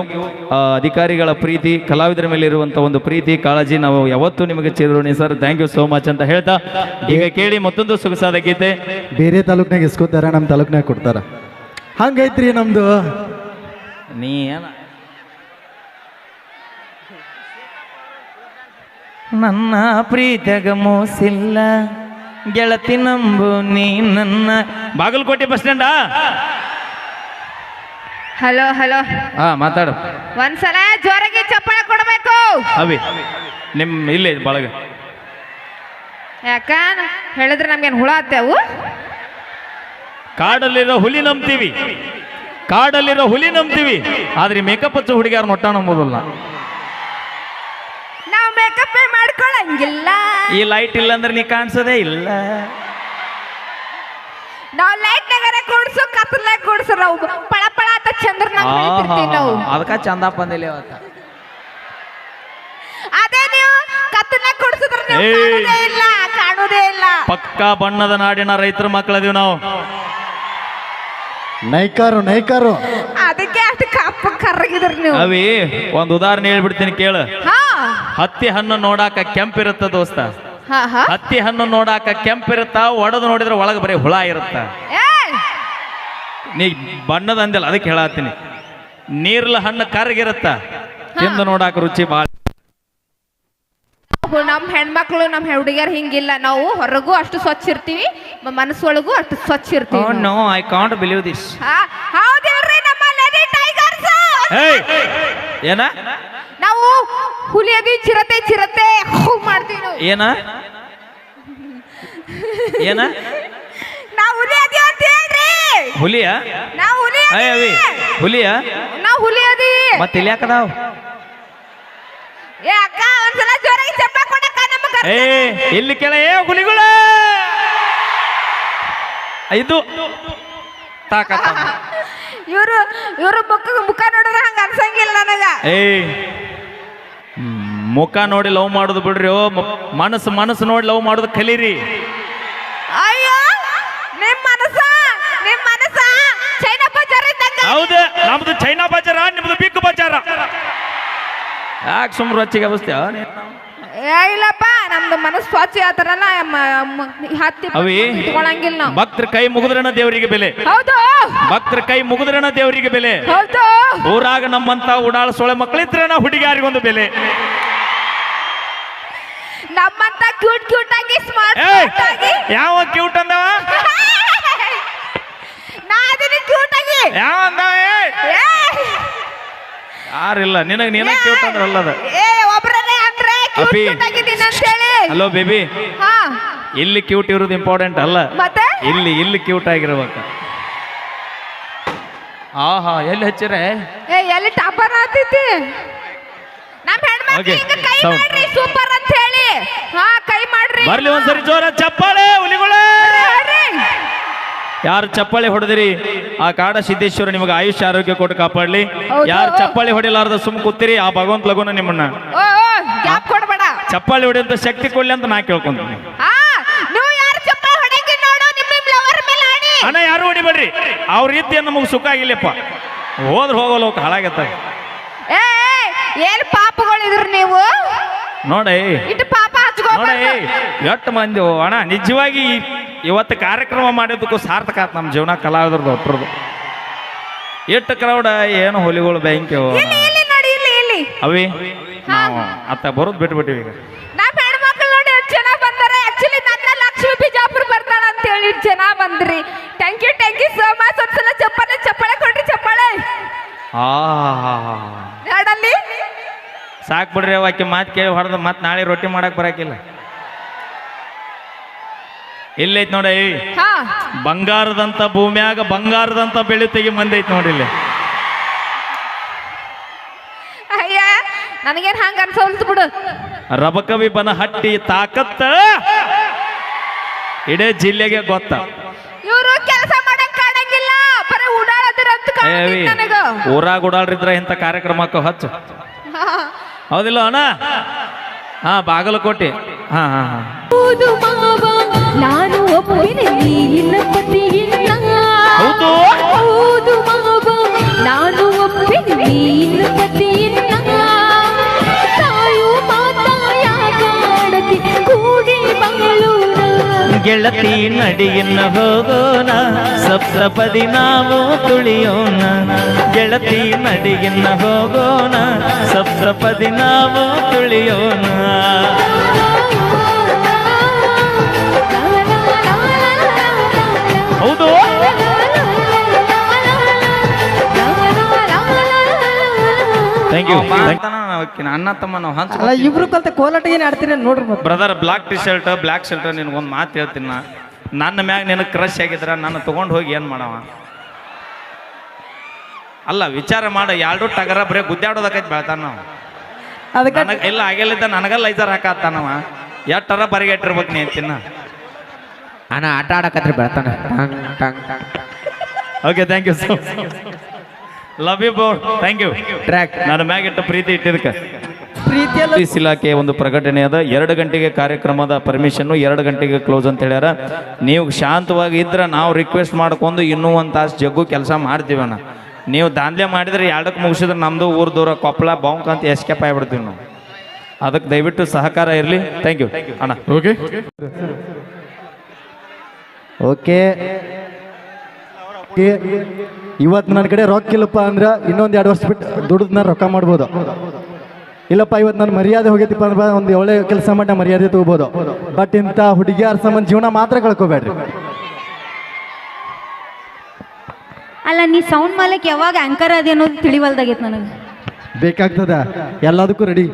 ಆ, ಅಧಿಕಾರಿಗಳ ಪ್ರೀತಿ ಕಲಾವಿದರ ಮೇಲೆ ಇರುವಂಥ ಒಂದು ಪ್ರೀತಿ ಕಾಳಜಿ ನಾವು ಯಾವತ್ತೂ ನಿಮಗೆ ಚಿರೋಣಿ sir. Thank you so much ಅಂತ ಹೇಳ್ತಾ ಈಗ ಕೇಳಿ ಮತ್ತೊಂದು ಸೊಗಸಾದ ಗೀತೆ. ಬೇರೆ ತಾಲೂಕ್ನಾಗ ಇಸ್ಕೋತಾರ ನಮ್ಮ ತಾಲೂಕ್ನಾಗ ಕೊಡ್ತಾರ? ಹಂಗೈತ್ರಿ ನಮ್ದು. ನೀ ಏನ ನನ್ನ ಪ್ರೀತಿಯಾಗ ಮೋಸಿಲ್ಲ. ಗೆಳತಿ ನಂಬು ನೀ ನನ್ನ. Bagalkote bus stand? Hello hello. ಹಾ ಮಾತಾಡು. ಒಂದ್ಸಲ ಜೋರಾಗಿ ಚಪ್ಪಾಳೆ ಕೊಡಬೇಕು. ಅವಿ ನಿಮ್ ಇಲ್ಲೇ ಬಳಗ. ಯಾಕ? ಹೇಳಿದ್ರೆ ನಮ್ಗೇನು ಹುಳ ಹತ್ತೇವು ಕಾಡಲ್ಲಿರೋ ಹುಲಿ ನಂಬ್ತೀವಿ. ಕಾಡಲ್ಲಿರೋ ಹುಲಿ ನಂಬ್ತೀವಿ. ಆದ್ರೆ ಮೇಕಪ್ ಹಚ್ಚೋ ಹುಡುಗಿಯಾರು ಮೊಟ್ಟ ನಂಬೋದಿಲ್ಲ. ಮೇಕಪ್ ಮಾಡ್ಕೊಳಂಗಿಲ್ಲ. ಈ ಲೈಟ್ ಇಲ್ಲ ಅಂದ್ರೆ ನೀ ಕಾಣಿಸೋದೇ ಇಲ್ಲ. ನಾವು ಲೈಟ್ ನಗರ ಕೂಡ್ಸು ಕತ್ತಲಾಗ ಕೂಡ್ಸು ನಾವು. ಪಳ ಪಳ ಅಂತ ಚಂದ್ರ ನಾವು. ಅದಕ್ಕ ಚಂದ ಬಂದಿಲ್ಲ ಅವತ್ತ ಅದೇ ನೀವು ಕತ್ತಲಾಗ ಕೂಡ್ಸಿದ್ರೆ ನೀವು ಏಯ್. ಕಾಣೋದೇ ಇಲ್ಲ ಕಾಣೋದೇ ಇಲ್ಲ. ಪಕ್ಕಾ ಬಣ್ಣದ ನಾಡಿನ ರೈತರ ಮಕ್ಕಳದೀವಿ ನಾವು. ನೈಕಾರು ನೈಕಾರು. ಅದಕ್ಕೆ ಅಷ್ಟು ಕಪ್ಪ ಕರ್ರಗಿದ್ರಿ ನೀವು. ಅವಿ ಒಂದು ಉದಾಹರಣೆ ಹೇಳ್ಬಿಡ್ತೀನಿ ಕೇಳು. ಹಾ. ಹತ್ತಿ ಹಣ್ಣು ನೋಡಾಕ ಕೆಂಪಿರುತ್ತ ದೋಸ್ತ. ಹತ್ತಿ ಹಣ್ಣು ನೋಡಾಕ ಕೆಂಪಿರುತ್ತ ಒಡೆದು ನೋಡಿದ್ರೆ ಒಳಗೆ ಬರೀ ಹುಳ ಇರುತ್ತ! ನೀ ಬಣ್ಣದ ಅಂದಿಲ್ಲ ಅದಕ್ಕೆ ಹೇಳತ್ತೀನಿ. ನೀರ್ಲ ಹಣ್ಣು ಕರ್ಗಿರುತ್ತ ತಿಂದು ನೋಡಾಕ ರುಚಿ ಬಾಳ ನಮ್ಮ ಹೆಣ್ಮಕ್ಳು ನಮ್ಮ ಹುಡುಗಿಯರ್ ಹಿಂಗಿಲ್ಲ. ನಾವು ಹೊರಗೂ ಅಷ್ಟು ಸ್ವಚ್ಛ ಇರ್ತೀವಿ ಮನಸ್ಸೊಳಗೂ ಅಷ್ಟು ಸ್ವಚ್ಛ ಇರ್ತೀವಿ. No I can't believe this ಹಾ, ಹೌದಿಲ್ರಿ ನಮ್ಮ ಲೇಡಿ ಟೈಗರ್ಸ್! ಹೇಯ್ ಏನ? ನಾವು ಹುಲಿ ಅದಿ ಚಿರತೆ ಚಿರತೆ ಹೂ ಮಾಡ್ತೀವಿ ನಾವು ಏನ? ಏನ? ನಾವು ಹುಲಿ ಅದಿ ಅಂತ ಹೇಳ್ರಿ. ಹುಲಿಯ? ನಾವು ಹುಲಿ ಅವಿ ಹುಲಿಯ? ನಾವು ಹುಲಿ ಅದಿ ಮತ್ತೆ ಇಲ್ಲಿ ಯಾಕದಾವ್ ಏ ಅಕ್ಕ ಒಂದ್ಸಲ ಜೋರಾಗಿ ಚಪ್ಪ ಕೊಡಕ್ಕ ನಮಗ ಏ ಇಲ್ಲಿ ಕೆಳ ಏ ಹುಲಿಗಳ! ಇದು ತಾಕತ್ತ. ಇವರು ಇವರು ಮುಖ ಮುಖ ನೋಡಿದ್ರೆ ಹಂಗ ಅನ್ಸಂಗಿಲ್ಲ ನನಗ. ಏ ಮುಖ ನೋಡಿ ಲವ್ ಮಾಡೋದು ಬಿಡ್ರಿ ಓ ಮನಸ್ಸು ಮನಸ್ಸು ನೋಡಿ ಲವ್ ಮಾಡೋದು ಕಲೀರಿ. ಅಯ್ಯೋ ನಿಮ್ ಮನಸ್ಸ ನಿಮ್ ಮನಸ್ಸ ಚೈನಾ ಬಜಾರ್ ಇದ್ದಂಗ. ಹೌದು ನಮ್ದು ಚೈನಾ ಬಜಾರ ನಿಮ್ದು ಬಿಗ್ ಬಜಾರ. ಯಾಕೆ ಸುಮ್ಮನೆ ರಚ್ಚಿಗೆ ಅವಸ್ಥೆ? ಏ ಇಲ್ಲಪ್ಪ ನಮ್ದು ಮನಸ್ಸು ಸ್ವಚ್ಛ ಆತರಲ್ಲ ಹತ್ತಿ ಅವಿ ಇಟ್ಕೊಳಂಗಿಲ್ಲ ನಾವು. ಭಕ್ತರ ಕೈ ಮುಗಿದ್ರಣ ದೇವರಿಗೆ ಬೆಲೆ? ಹೌದು. ಭಕ್ತರ ಕೈ ಮುಗಿದ್ರಣ ದೇವರಿಗೆ ಬೆಲೆ? ಹೌದು. ಊರಾಗ ನಮ್ಮಂತ ಉಡಾಳ ಸೊಳೆ ಮಕ್ಕಳಿದ್ರೆ ಹುಡುಗಿಯಾರಿಗೊಂದು ಬೆಲೆ? ನಮ್ಮಂತ ಕ್ಯೂಟ್ ಕ್ಯೂಟ್ ಆಗಿ ಸ್ಮಾರ್ಟ್ ಆಗಿ. ಯಾವ ಕ್ಯೂಟ್ ಅಂದವ? ನಾ ಅದನ್ನ ಕ್ಯೂಟ್ ಆಗಿ. ಯಾವ ಅಂದವ! ಯಾರಿಲ್ಲ ನಿನಗ ನೀನ ಕ್ಯೂಟ್ ಅಂದ್ರೆ ಅಲ್ಲದ ಏ ಒಬ್ರೇ ಅಂದ್ರೆ ಕ್ಯೂಟ್ ಕ್ಯೂಟ್ ಆಗಿದ್ದೀನಿ ಅಂತ ಹೇಳಿ. ಹಲೋ ಬೇಬಿ ಹಾ. ಇಲ್ಲಿ ಕ್ಯೂಟ್ ಇರೋದು ಇಂಪಾರ್ಟೆಂಟ್ ಅಲ್ಲ. ಮತ್ತೆ? ಇಲ್ಲಿ ಇಲ್ಲಿ ಕ್ಯೂಟ್ ಆಗಿರ್ಬೇಕು. ಆಹಾ ಎಲ್ಲಿ ಹಚ್ಚಿರೇ? ಏ ಎಲ್ಲಿ ಟಾಪರ್ ಆತೈತಿ ನಮ್ ಹೆಣ್ಮಕ್ಳು Okay, ಹಿಂಗ ಕೈ ಮಾಡ್ರಿ ಸೂಪರ್ ಅಂತ ಹೇಳಿ ಹಾ ಕೈ ಮಾಡ್ರಿ. ಬರ್ಲಿ ಒಂದ್ಸರಿ ಜೋರ ಚಪ್ಪಾಳೆ ಹುಲಿಗಳ. ಯಾರು ಚಪ್ಪಾಳೆ ಹೊಡೆದಿರಿ? ಆ ಕಾಡ ಸಿದ್ದೇಶ್ವರ ನಿಮಗೆ ಆಯುಷ್ಯ ಆರೋಗ್ಯ ಕೊಟ್ಟು ಕಾಪಾಡ್ಲಿ. ಯಾರು ಚಪ್ಪಾಳೆ ಹೊಡಿಲಾರ್ದ ಸುಮ್ ಕೂತಿರಿ ಆ ಭಗವಂತ ಲಗುನ ನಿಮ್ಮನ್ನ. ಚಪ್ಪಾಳೆ ಹೊಡೆಯಂತ ಶಕ್ತಿ ಕೊಡ್ಲಿ ಅಂತ ನಾ ಕೇಳ್ಕೊಂತೀನಿ. ಅಣ್ಣ ಯಾರು ಹೊಡಿಬೇಡ್ರಿ? ಅವ್ರ ರೀತಿ ನಮಗೆ ಸುಖ ಆಗಿಲ್ಲಪ್ಪ. ಹೋದ್ರೆ ಹೋಗಲ್ಲ ಹಾಳಾಗತ್ತೆ. ಏನ್ ಪಾಪಗಳಿದ್ರಿ ನೀವು? ನೋಡಿ. ಇಟ್ಟು ಪಾಪ ನೋಡಿ ಹಚ್ಕೋಬಾರ್ದು ಎಷ್ಟು ಮಂದಿ ಓ ಅಣ್ಣ ನಿಜವಾಗಿ ಇವತ್ತು ಕಾರ್ಯಕ್ರಮ ಮಾಡಿದ್ದಕ್ಕೂ ಸಾರ್ಥಕ ಆತ್ ನಮ್ಮ ಜೀವನ ಕಲಾವಿದ್ರದ್ದು ಒಟ್ಟರದು ಎಷ್ಟು ಕ್ರೌಡ ಏನು ಹುಲಿಗಳು ಬ್ಯಾಂಕ್ ಇಲ್ಲಿ ಇಲ್ಲಿ ನೋಡಿ ಇಲ್ಲಿ ಇಲ್ಲಿ. ಅವಿ ನಾವು ಅತ್ತ ಬರೋದು ಬಿಟ್ಬಿಟ್ಟಿವಿ ಈಗ. ನಮ್ಮ ಹೆಣ್ಮಕ್ಳು ನೋಡಿ ಎಷ್ಟು ಜನ ಬಂದಾರೆ. ಆಕ್ಚುಲಿ ನನ್ನ ಲಕ್ಷ್ಮಿ ಬಿಜಾಪುರ ಬರ್ತಾಳ ಅಂತ ಹೇಳಿ ಇಷ್ಟ್ ಜನ ಬಂದ್ರಿ. Thank you thank you so much ಒಂದ್ಸಲ ಚಪ್ಪಾಳೆ ಚಪ್ಪಾಳೆ ಕೊಡ್ರಿ ಚಪ್ಪಾಳೆ ಆ. ನೋಡಲ್ಲಿ ಸಾಕ್ ಬಿಡ್ರಿ ಆಕೆ ಮಾತು ಕೇಳಿ ಹೊಡೆದು ಮತ್ತೆ ನಾಳೆ ರೊಟ್ಟಿ ಮಾಡಕ್ ಬರಾಕಿಲ್ಲ. ಇಲ್ಲೈತ್ ನೋಡಿ ಬಂಗಾರದಂತ ಭೂಮ್ಯಾಗ ಬಂಗಾರದಂತ ಬೆಳೆ ತೆಗಿ ಮಂದೈತ್ ನೋಡಿ ಇಲ್ಲಿ. ಅಯ್ಯ ನನಗೇನ್ ಹಂಗ ಅನ್ಸೋಲ್ತು ಬಿಡು. ರಬಕವಿ ಬನ ಹಟ್ಟಿ ತಾಕತ್ತ ಇಡೇ ಜಿಲ್ಲೆಗೆ ಗೊತ್ತ. ಇವರು ಕೆಲಸ ಮಾಡಕ್ ಕಾಣಂಗಿಲ್ಲ ಬರೀ ಓಡಾಡೋದ್ರ ಊರಾಗ ಓಡಾಡ್ರಿದ್ರ ಇಂಥ ಕಾರ್ಯಕ್ರಮಕ್ಕೆ ಹಚ್ಚು. ಹೌದಿಲ್ಲ ಅಣ್ಣ ಹಾ ಬಾಗಲಕೋಟೆ ಹಾ ಹಾ ಹಾ ಹೌದು ಮಾವ ನಾನು ಒಪ್ಪಿನ ನೀನ ಪತಿಯಿಲ್ಲ ಹೌದು? ಹೌದು ಮಾವ ನಾನು ಒಪ್ಪಿನ ಗೆಳತಿ ನಡಿಯನ್ನ ಹೋಗೋಣ ಸಪ್ತಪದಿ ನಾವು ತುಳಿಯೋಣ. ಗೆಳತಿ ನಡಿಯನ್ನ ಹೋಗೋಣ ಸಪ್ತಪದಿ ನಾವು ತುಳಿಯೋಣ. ಹೌದು? ಥ್ಯಾಂಕ್ ಯು ಅಣ್ಣ ತಮ್ಮ ನಾವು ಹಂಚ ಅಲ್ಲ ಇಬ್ರು ಕಲ್ತ ಕೋಲಾಟ ಏನ್ ಆಡ್ತೀರಿ ನೋಡ್ರಿ ಮತ್ತೆ. Brother black T shirt black shirt ನಿನಗೊಂದು ಮಾತು ಹೇಳ್ತೀನಿ ನಾ. ನನ್ನ ಮ್ಯಾಗ ನಿನಗೆ ಕ್ರಶ್ ಆಗಿದ್ರ ನನ್ನ ತಗೊಂಡು ಹೋಗಿ ಏನು ಮಾಡವ? ಅಲ್ಲ ವಿಚಾರ ಮಾಡ. ಎರಡು ಟಗರ ಬರೀ ಗುದ್ದಾಡೋದಕ್ಕೈತಿ ಬೆಳ್ತಾನ ನಾವು ಅದಕ್ಕೆ ಇಲ್ಲ ಆಗಿಲ್ಲಿದ್ದ ನನಗ ಲೈಸರ್ ಹಾಕತ್ತಾನವ ಎಷ್ಟರ ಬರಿಗೆಟ್ಟಿರ್ಬೇಕು ನೀ ಅಂತಿನ? ಅಣ್ಣ ಆಟ ಆಡಕತ್ರಿ ಬೆಳ್ತಾನ. Okay thank you so love you bore thank you track ನನ್ನ ಮ್ಯಾಗ ಇಟ್ಟು ಪ್ರೀತಿ ಇಟ್ಟಿದ್ದಕ್ಕೆ. ಪ್ರೀತಿಯಲ್ಲ ಪೊಲೀಸ್ ಇಲಾಖೆಯ ಒಂದು ಪ್ರಕಟಣೆ ಅದ ಎರಡು ಗಂಟೆಗೆ ಕಾರ್ಯಕ್ರಮದ ಪರ್ಮಿಷನ್ನು ಎರಡು ಗಂಟೆಗೆ ಕ್ಲೋಸ್ ಅಂತ ಹೇಳ್ಯಾರ. ನೀವು ಶಾಂತವಾಗಿ ಇದ್ರೆ ನಾವು ರಿಕ್ವೆಸ್ಟ್ ಮಾಡ್ಕೊಂಡು ಇನ್ನೂ ಒಂದು ತಾಸು ಜಗ್ಗು ಕೆಲಸ ಮಾಡ್ತೀವಣ್ಣ ನೀವು ದಾಂಧಲೆ ಮಾಡಿದ್ರೆ ಎರಡಕ್ಕೆ ಮುಗಿಸಿದ್ರೆ ನಮ್ಮದು ಊರು ದೂರ ಕೊಪ್ಪಳ ಬಾಂಕ್ ಅಂತ ಎಸ್ಕೇಪ್ ಆಗಿಬಿಡ್ತೀವಿ ನಾವು. ಅದಕ್ಕೆ ದಯವಿಟ್ಟು ಸಹಕಾರ ಇರಲಿ. ಥ್ಯಾಂಕ್ ಯು ಅಣ್ಣ. ಓಕೆ ಓಕೆ ಇವತ್ತು ನನ್ನ ಕಡೆ ರೊಕ್ಕ ಇಲ್ಲಪ್ಪ ಅಂದ್ರೆ ಇನ್ನೊಂದು ಎರಡು ವರ್ಷ ಬಿಟ್ಟು ದುಡ್ದು ನಾನು ರೊಕ್ಕ ಮಾಡ್ಬೋದು. ಇಲ್ಲಪ್ಪ ಇವತ್ತು ನಾನು ಮರ್ಯಾದೆ ಹೋಗೈತಿಪ್ಪ ಅಂದ್ರೆ ಒಂದು ಒಳ್ಳೆ ಕೆಲಸ ಮಾಡಿ ಮರ್ಯಾದೆ ತಗೋಬೋದು. ಬಟ್ ಇಂಥ ಹುಡುಗಿಯಾರ ಸಂಬಂಧ ಜೀವನ ಮಾತ್ರ ಕಳ್ಕೊಬೇಡ್ರಿ. ಅಲ್ಲ ನೀ ಸೌಂಡ್ ಮಾಲಕ್ ಯಾವಾಗ ಆಂಕರ್ ಅದೇ ಅನ್ನೋದು ತಿಳಿವಲ್ದಾಗೈತೆ ನನಗೆ. ಬೇಕಾಗ್ತದ? ಎಲ್ಲದಕ್ಕೂ ರೆಡಿ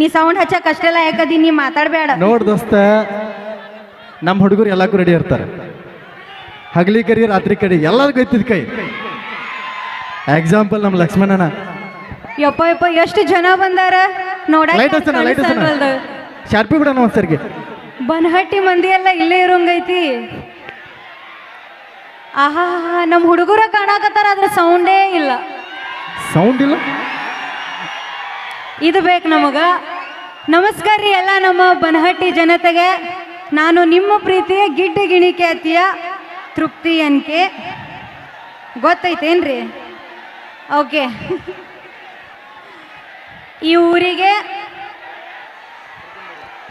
ನೀ ಸೌಂಡ್ ಹಚ್ಚಕ್ ಅಷ್ಟೆಲ್ಲ ಯಾಕದಿ ನೀ ಮಾತಾಡ್ಬೇಡ. ನೋಡ್ ದೋಸ್ತ ನಮ್ಮ ಹುಡುಗರು ಎಲ್ಲಕ್ಕೂ ರೆಡಿ ಇರ್ತಾರೆ. ಹಗಲಿ ಕರಿ ರಾತ್ರಿ ಕರಿ ಎಲ್ಲರಿಗೂ ಐತಿದ್ ಕೈ. ಎಕ್ಸಾಂಪಲ್ ನಮ್ಮ ಲಕ್ಷ್ಮಣನ. ಯಪ್ಪ ಯಪ್ಪ ಎಷ್ಟು ಜನ ಬಂದಾರ? ಲೈಟ್ ಹಚ್ಚನ ಲೈಟ್ ಹಚ್ಚನ ನೋಡಕ್ ಶಾರ್ಪಿ ಬಿಡೋಣ ಒಂದ್ಸರಿಗೆ. ಬನಹಟ್ಟಿ ಮಂದಿ ಎಲ್ಲ ಇಲ್ಲೇ ಇರೋಂಗೈತಿ. ಆಹಾ ನಮ್ಮ ಹುಡುಗರ ಕಾಣಕತ್ತಾರ ಅದ್ರ ಸೌಂಡೇ ಇಲ್ಲ. ಸೌಂಡ್ ಇಲ್ಲ? ಇದು ಬೇಕು ನಮಗ. ನಮಸ್ಕಾರ ರೀ ಎಲ್ಲ ನಮ್ಮ ಬನಹಟ್ಟಿ ಜನತೆಗೆ. ನಾನು ನಿಮ್ಮ ಪ್ರೀತಿಯ ಗಿಡ್ಡ ಗಿಣಿಕೆ ಅತಿಯ ತೃಪ್ತಿ ಎನ್ಕೆ ಗೊತ್ತೈತೇನ್ರಿ? ಓಕೆ. ಈ ಊರಿಗೆ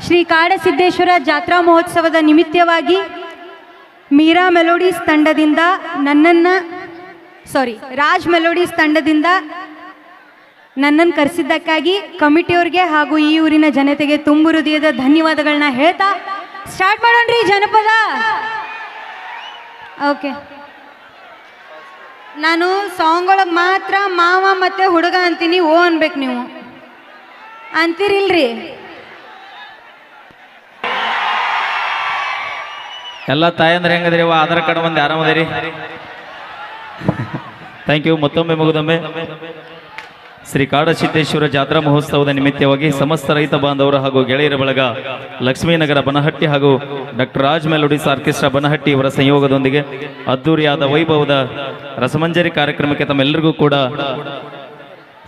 ಶ್ರೀ ಕಾಡಸಿದ್ದೇಶ್ವರ ಜಾತ್ರಾ ಮಹೋತ್ಸವದ ನಿಮಿತ್ತವಾಗಿ ಮೀರಾ ಮೆಲೋಡೀಸ್ ತಂಡದಿಂದ ನನ್ನನ್ನು ಸಾರಿ ರಾಜ್ ಮೆಲೋಡೀಸ್ ತಂಡದಿಂದ ನನ್ನನ್ನು ಕರೆಸಿದ್ದಕ್ಕಾಗಿ ಕಮಿಟಿಯವ್ರಿಗೆ ಹಾಗೂ ಈ ಊರಿನ ಜನತೆಗೆ ತುಂಬು ಹೃದಯದ ಧನ್ಯವಾದಗಳನ್ನ ಹೇಳ್ತಾ ಸ್ಟಾರ್ಟ್ ಮಾಡೋಣ್ರಿ ಜನಪದ. ಓಕೆ. ನಾನು ಸಾಂಗ್ ಒಳಗೆ ಮಾತ್ರ ಮಾವ ಮತ್ತೆ ಹುಡುಗ ಅಂತೀನಿ, ಓ ಅನ್ಬೇಕು ನೀವು. ಅಂತೀರಿಲ್ರಿ? ಎಲ್ಲ ತಾಯಂದ್ರೆ ಹೆಂಗದ್ರಿ ಅವ ಆಧಾರ್ ಕಾರ್ಡ್ ಒಂದು ಆರಾಮದಿರಿ ಥ್ಯಾಂಕ್ ಯು ಮತ್ತೊಮ್ಮೆ ಮುಗಿದೊಮ್ಮೆ. ಶ್ರೀ ಕಾಡಸಿದ್ದೇಶ್ವರ ಜಾತ್ರಾ ಮಹೋತ್ಸವದ ನಿಮಿತ್ತವಾಗಿ ಸಮಸ್ತ ರೈತ ಬಾಂಧವರು ಹಾಗೂ ಗೆಳೆಯರ ಬಳಗ ಲಕ್ಷ್ಮೀನಗರ ಬನಹಟ್ಟಿ ಹಾಗೂ doctor Raj melodies orchestra Banahatti ಇವರ ಸಂಯೋಗದೊಂದಿಗೆ ಅದ್ದೂರಿಯಾದ ವೈಭವದ ರಸಮಂಜರಿ ಕಾರ್ಯಕ್ರಮಕ್ಕೆ ತಮ್ಮೆಲ್ಲರಿಗೂ ಕೂಡ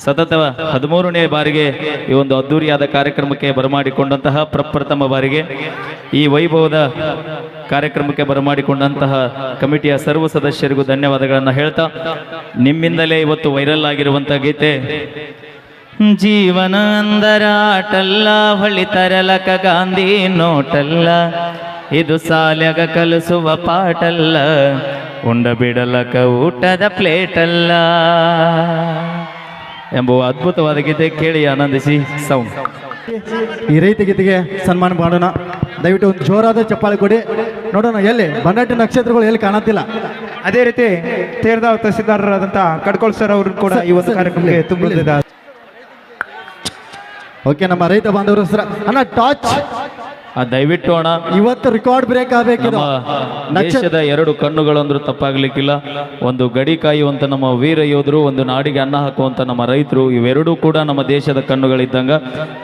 ಸತತ ಹದಿಮೂರನೇ ಬಾರಿಗೆ ಈ ಒಂದು ಅದ್ದೂರಿಯಾದ ಕಾರ್ಯಕ್ರಮಕ್ಕೆ ಬರಮಾಡಿಕೊಂಡಂತಹ ಪ್ರಪ್ರಥಮ ಬಾರಿಗೆ ಈ ವೈಭವದ ಕಾರ್ಯಕ್ರಮಕ್ಕೆ ಬರಮಾಡಿಕೊಂಡಂತಹ ಕಮಿಟಿಯ ಸರ್ವ ಸದಸ್ಯರಿಗೂ ಧನ್ಯವಾದಗಳನ್ನು ಹೇಳ್ತಾ ನಿಮ್ಮಿಂದಲೇ ಇವತ್ತು ವೈರಲ್ ಆಗಿರುವಂತಹ ಗೀತೆ. ಜೀವನ ಅಂದರ ಆಟಲ್ಲ ಹೊಳಿ ತರಲಕ ಗಾಂಧಿ ನೋಟಲ್ಲ, ಇದು ಸಾಲ್ಯಾಗ ಕಲಿಸುವ ಪಾಟಲ್ಲ ಉಂಡ ಬಿಡಲಕ ಊಟದ ಪ್ಲೇಟಲ್ಲ. ಎಂಬ ಅದ್ಭುತವಾದ ಗೀತೆ ಕೇಳಿ ಆನಂದಿಸಿ ಸೌಂಡ್ ಈ ರೈತ ಗೀತೆಗೆ ಸನ್ಮಾನ ಮಾಡೋಣ. ದಯವಿಟ್ಟು ಒಂದು ಜೋರಾದ ಚಪ್ಪಾಳೆ ಕೊಡಿ. ನೋಡೋಣ ಎಲ್ಲಿ? ಬನ್ನಟ್ಟಿ ನಕ್ಷತ್ರಗಳು ಎಲ್ಲಿ ಕಾಣತ್ತಿಲ್ಲ? ಅದೇ ರೀತಿ ತೇರ್ದಾವ್ ತಹಸೀಲ್ದಾರರಾದಂಥ ಕಡ್ಕೊಳ್ ಸರ್ ಅವರು ಕೂಡ ಈ ಒಂದು ಕಾರ್ಯಕ್ರಮಕ್ಕೆ ತುಂಬ ಓಕೆ ನಮ್ಮ ರೈತ ಬಾಂಧವರು ಸರ್ ಅಣ್ಣ ಟಾಚ್ ದಯವಿಟ್ಟು ಅಣ್ಣ. ಇವತ್ತು ರೆಕಾರ್ಡ್ ಬ್ರೇಕ್ ಆಗಬೇಕು ನಮ್ಮ ದೇಶದ ಎರಡು ಕಣ್ಣುಗಳಂದ್ರೂ ತಪ್ಪಾಗ್ಲಿಕ್ಕಿಲ್ಲ. ಒಂದು ಗಡಿ ಕಾಯುವಂತ ನಮ್ಮ ವೀರ ಯೋಧರು ಒಂದು ನಾಡಿಗೆ ಅನ್ನ ಹಾಕುವಂತ ನಮ್ಮ ರೈತರು ಇವೆರಡೂ ಕೂಡ ನಮ್ಮ ದೇಶದ ಕಣ್ಣುಗಳಿದ್ದಂಗ.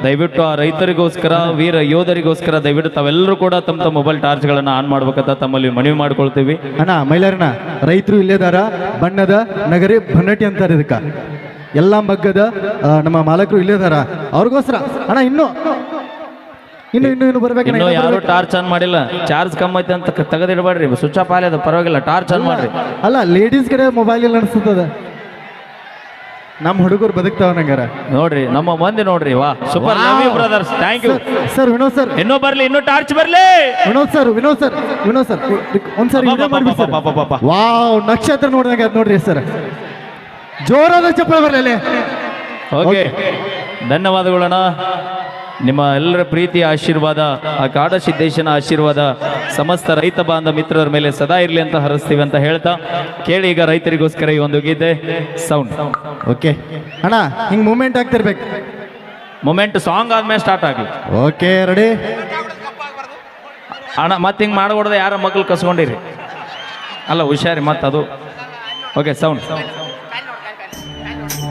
ದಯವಿಟ್ಟು ಆ ರೈತರಿಗೋಸ್ಕರ ವೀರ ಯೋಧರಿಗೋಸ್ಕರ ದಯವಿಟ್ಟು ತಾವೆಲ್ಲರೂ ಕೂಡ ತಮ್ಮ ತಮ್ಮ ಮೊಬೈಲ್ ಟಾರ್ಚ್ಗಳನ್ನು ಆನ್ ಮಾಡ್ಬೇಕಂತ ತಮ್ಮಲ್ಲಿ ಮನವಿ ಮಾಡ್ಕೊಳ್ತೀವಿ. ಅಣ್ಣ ಮೈಲಾರಣ್ಣ ರೈತರು ಇಲ್ಲೇದಾರ ಬಣ್ಣದ ನಗರಿ ಬನ್ನಟಿ ಅಂತಾರೆ ಇದಕ್ಕ. ಎಲ್ಲ ಮಗ್ಗದ ನಮ್ಮ ಮಾಲಕರು ಇಲ್ಲೇದಾರ ಅವ್ರಿಗೋಸ್ಕರ. ಅಣ್ಣ ಇನ್ನು ಇನ್ನು ಇನ್ನು ಇನ್ನು ಬರ್ಬೇಕು ಇನ್ನೂ ಯಾರು ಟಾರ್ಚ್ ಆನ್ ಮಾಡಿಲ್ಲ. ಚಾರ್ಜ್ ಕಮ್ಮಿ ಐತೆ ಅಂತ ತೆಗೆದಿಡಬೇಡ್ರಿ ಸ್ವಿಚ್ ಆಫ್ ಅದು ಪರವಾಗಿಲ್ಲ ಟಾರ್ಚ್ ಆನ್ ಮಾಡ್ರಿ. ಅಲ್ಲ ಲೇಡೀಸ್ ಕಡೆ ಮೊಬೈಲ್ ಎಲ್ಲ ಅನಿಸ್ತದ ನಮ್ಮ ಹುಡುಗರು ಬದುಕ್ತಾವ ನಂಗಾರ ನೋಡ್ರಿ ನಮ್ಮ ಮಂದಿ ನೋಡ್ರಿ ವಾ super love you brothers thank you sir Vinod sir ಇನ್ನೂ ಬರ್ಲಿ ಇನ್ನೂ ಟಾರ್ಚ್ ಬರ್ಲಿ. Vinod sir Vinod sir Vinod sir ಒಂದ್ಸರಿ ವಿಡಿಯೋ ಮಾಡ್ಬಿಡಿ ಸರ್ ವಾವ್ ನಕ್ಷತ್ರ ನೋಡಿದಂಗೆ ಅದ್ ನೋಡ್ರಿ ಸರ್ ಜೋರಾದ ಚಪ್ಪಳ ಬರಲಿ ಅಲ್ಲಿ. ಓಕೆ ಧನ್ಯವಾದಗಳಣ್ಣ. ನಿಮ್ಮ ಎಲ್ಲರ ಪ್ರೀತಿಯ ಆಶೀರ್ವಾದ ಆ ಕಾಡ ಸಿದ್ದೇಶನ ಆಶೀರ್ವಾದ ಸಮಸ್ತ ರೈತ ಬಾಂಧ ಮಿತ್ರರ ಮೇಲೆ ಸದಾ ಇರಲಿ ಅಂತ ಹರಿಸ್ತೀವಿ ಅಂತ ಹೇಳ್ತಾ ಕೇಳಿ ಈಗ ರೈತರಿಗೋಸ್ಕರ ಈ ಒಂದು ಗೀತೆ ಸೌಂಡ್ ಓಕೆ ಅಣ್ಣ ಹಿಂಗೆ ಮೂಮೆಂಟ್ ಆಗ್ತಿರ್ಬೇಕು. ಮೂಮೆಂಟ್ ಸಾಂಗ್ ಆದ್ಮೇಲೆ ಸ್ಟಾರ್ಟ್ ಆಗಲಿ. ಓಕೆ ರೆಡಿ ಅಣ್ಣ ಮತ್ತೆ ಹಿಂಗೆ ಮಾಡಬಾರ್ದು ಯಾರ ಮಕ್ಕಳು ಕಸ್ಕೊಂಡಿರಿ. ಅಲ್ಲ ಹುಷಾರಿ ಮತ್ತೆ ಅದು. Okay sound